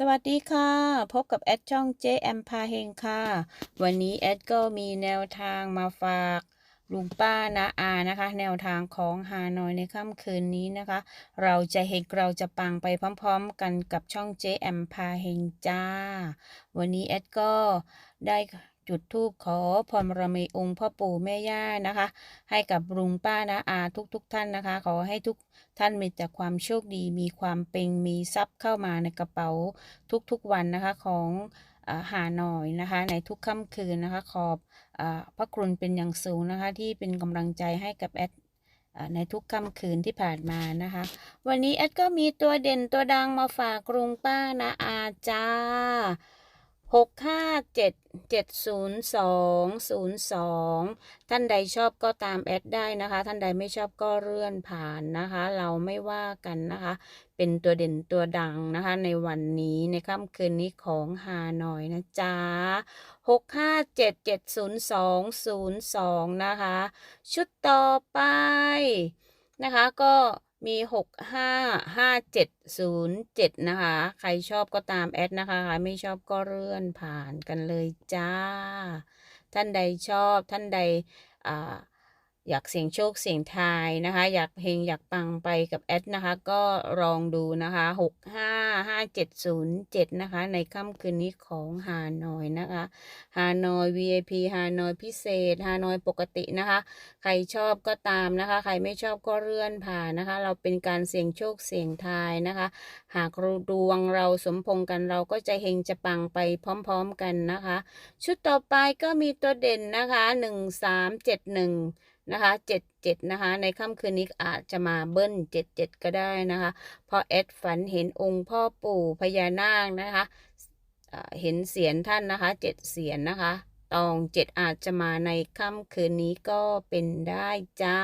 สวัสดีค่ะ พบกับแอดช่องเจแอมพาเฮงค่ะ วันนี้แอดก็มีแนวทางมาฝากลุงป้านะอานะคะ แนวทางของฮานอยในค่ำคืนนี้นะคะ เราจะเฮงเราจะปังไปพร้อมๆกันกับช่องเจแอมพาเฮงจ้า วันนี้แอดก็ได้ จุดธูปขอพรบารมีองค์พ่อปู่แม่ย่านะคะ ให้กับลุงป้านะอาทุกๆทท่านนะคะ ขอให้ทุกท่านมีแต่ความโชคดี มีความเป็งมีทรัพย์เข้ามาในกระเป๋าทุกๆวันนะคะของหาหน่อยนะคะ ในทุกค่ำคืนนะคะ ขอบอพระคุณเป็นอย่างสูงนะคะ ที่เป็นกำลังใจให้กับแอดในทุกค่ำคืนที่ผ่านมานะคะ วันนี้แอดก็มีตัวเด่นตัวดังมาฝากลุงป้านะอาจ้า หกห้าเจ็ดเจ็ดศูนย์สองศูนย์สองท่านใดชอบก็ตามแอดได้นะคะ ท่านใดไม่ชอบก็เลื่อนผ่านนะคะ เราไม่ว่ากันนะคะ เป็นตัวเด่นตัวดังนะคะ ในวันนี้ในค่ำคืนนี้ของฮานอยนะจ๊ะหกห้าเจ็ดเจ็ดศูนย์สองศูนย์สองนะคะ ชุดต่อไปนะคะก็ มีหกห้าห้าเจ็ดศูนย์เจ็ดนะคะ ใครชอบก็ตามแอดนะคะ ไม่ชอบก็เลื่อนผ่านกันเลยจ้า ท่านใดชอบท่านใดอ่า อยากเสี่ยงโชคเสี่ยงทายนะคะ อยากเฮงอยากปังไปกับแอดนะคะ ก็ลองดูนะคะหกห้าห้าเจ็ดศูนย์เจ็ดนะคะ ในค่ำคืนนี้ของฮานอยนะคะฮานอย VIP ฮานอยพิเศษฮานอยปกตินะคะ ใครชอบก็ตามนะคะ ใครไม่ชอบก็เลื่อนผ่านนะคะ เราเป็นการเสี่ยงโชคเสี่ยงทายนะคะ หากดวงเราสมพงกันเราก็จะเฮงจะปังไปพร้อม ๆกันนะคะ ชุดต่อไปก็มีตัวเด่นนะคะหนึ่งสามเจ็ดหนึ่ง นะคะเจ็ดเจ็ดนะคะ ในค่ำคืนนี้อาจจะมาเบิ้ลเจ็ดเจ็ดก็ได้นะคะเพราะแอดฝันเห็นองค์พ่อปู่พญานาคนะคะเห็นเสียนท่านนะคะเจ็ดเสียนนะคะ ตองเจ็ดอาจจะมาในค่ำคืนนี้ก็เป็นได้จ้า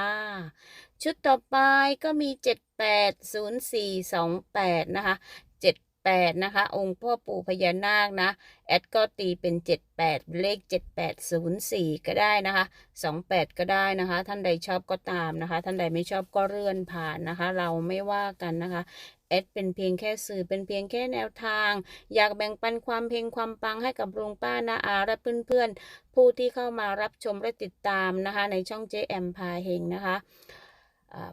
ชุดต่อไปก็มีเจ็ดแปดศูนย์สี่สองแปดนะคะ แปดนะคะ องค์พ่อปู่พญานาคนะ แอดก็ตีเป็นเจ็ดแปดเลขเจ็ดแปดศูนย์สี่ก็ได้นะคะสองแปดก็ได้นะคะ ท่านใดชอบก็ตามนะคะ ท่านใดไม่ชอบก็เลื่อนผ่านนะคะ เราไม่ว่ากันนะคะแอดเป็นเพียงแค่สื่อเป็นเพียงแค่แนวทาง อยากแบ่งปันความเพลงความปังให้กับลุงป้านาอาและเพื่อนๆผู้ที่เข้ามารับชมและติดตามนะคะ ในช่องเจแอมพาเฮงนะคะ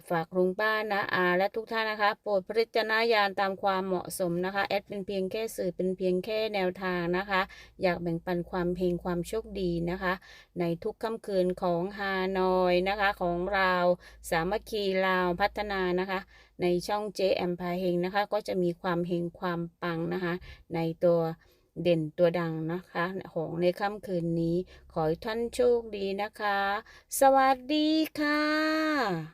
ฝากลุงป้านะอาและทุกท่านนะคะ โปรดพิจารณญาณตามความเหมาะสมนะคะ แอดเป็นเพียงแค่สื่อเป็นเพียงแค่แนวทางนะคะ อยากแบ่งปันความเพลงความโชคดีนะคะ ในทุกค่ำคืนของฮานอยนะคะของเราสามัคคีลาวพัฒนานะคะ ในช่องเจแอมพาเฮงนะคะ ก็จะมีความเฮงความปังนะคะ ในตัวเด่นตัวดังนะคะของในค่ำคืนนี้ ขอให้ท่านโชคดีนะคะ สวัสดีค่ะ